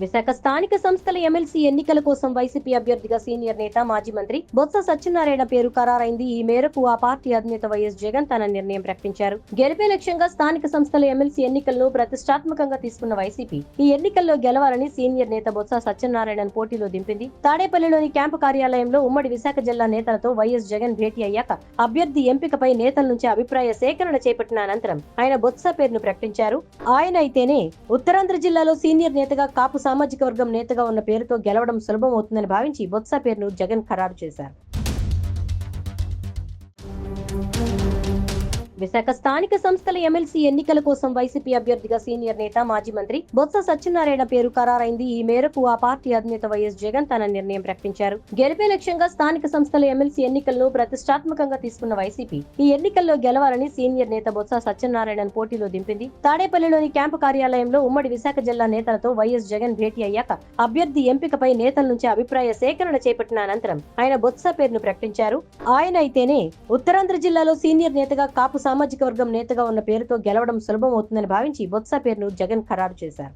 విశాఖ స్థానిక సంస్థల ఎమ్మెల్సీ ఎన్నికల కోసం వైసీపీ అభ్యర్థిగా సీనియర్ నేత మాజీ మంత్రి బొత్స సత్యనారాయణ పేరు ఖరారైంది. ఈ మేరకు ఆ పార్టీ అధినేత వైఎస్ జగన్ తన నిర్ణయం ప్రకటించారు. గెలిపే లక్ష్యంగా స్థానిక సంస్థల ఎమ్మెల్సీ ఎన్నికలను ప్రతిష్టాత్మకంగా తీసుకున్న వైసీపీ ఈ ఎన్నికల్లో గెలవాలని సీనియర్ నేత బొత్స సత్యనారాయణను పోటీలో దింపింది. తాడేపల్లిలోని క్యాంపు కార్యాలయంలో ఉమ్మడి విశాఖ జిల్లా నేతలతో వైఎస్ జగన్ భేటీ అయ్యాక అభ్యర్థి ఎంపికపై నేతల నుంచి అభిప్రాయ సేకరణ చేపట్టిన అనంతరం ఆయన బొత్స పేరును ప్రకటించారు. ఆయన అయితేనే ఉత్తరాంధ్ర జిల్లాలో సీనియర్ నేతగా కాపు సామాజిక వర్గం నేతగా ఉన్న పేరుతో గెలవడం సులభం అవుతుందని భావించి బొత్స పేరును జగన్ ఖరారు చేశారు. విశాఖ స్థానిక సంస్థల ఎమ్మెల్సీ ఎన్నికల కోసం వైసీపీ అభ్యర్థిగా సీనియర్ నేత మాజీ మంత్రి బొత్స సత్యనారాయణ పేరు ఖరారైంది. ఈ మేరకు ఆ పార్టీ అధినేత వైఎస్ జగన్ తన నిర్ణయం ప్రకటించారు. గెలిపే లక్ష్యంగా స్థానిక సంస్థల ఎమ్మెల్సీ ఎన్నికలను ప్రతిష్టాత్మకంగా తీసుకున్న వైసీపీ ఈ ఎన్నికల్లో గెలవాలని సీనియర్ నేత బొత్స సత్యనారాయణను పోటీలో దింపింది. తాడేపల్లిలోని క్యాంపు కార్యాలయంలో ఉమ్మడి విశాఖ జిల్లా నేతలతో వైఎస్ జగన్ భేటీ అయ్యాక అభ్యర్థి ఎంపికపై నేతల నుంచి అభిప్రాయ సేకరణ చేపట్టిన అనంతరం ఆయన బొత్స పేరును ప్రకటించారు. ఆయన అయితేనే ఉత్తరాంధ్ర జిల్లాలో సీనియర్ నేతగా కాపు సామాజిక వర్గం నేతగా ఉన్న పేరుతో గెలవడం సులభం అవుతుందని భావించి బొత్స పేరును జగన్ ఖరారు చేశారు.